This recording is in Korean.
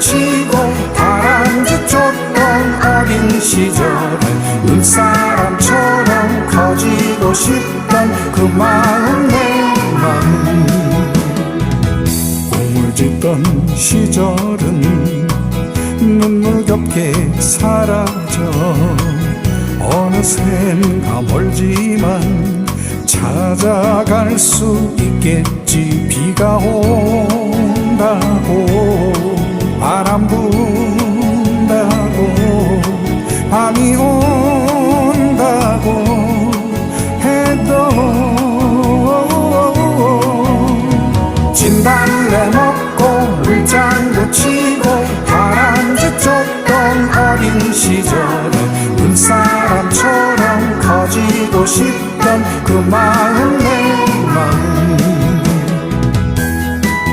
치고 다람쥐 쫓던 어린 시절에 눈사람처럼 커지고 싶던 그 마음 내 마음 꿈을 짓던 시절은 눈물겹게 사라져. 어느샌가 멀지만 찾아갈 수 있겠지 비가 온 밤이 온다고 해도 진달래 먹고 물장구 치고 바람쥐 쫓던 어린 시절에 눈사람처럼 커지고 싶던 그 마음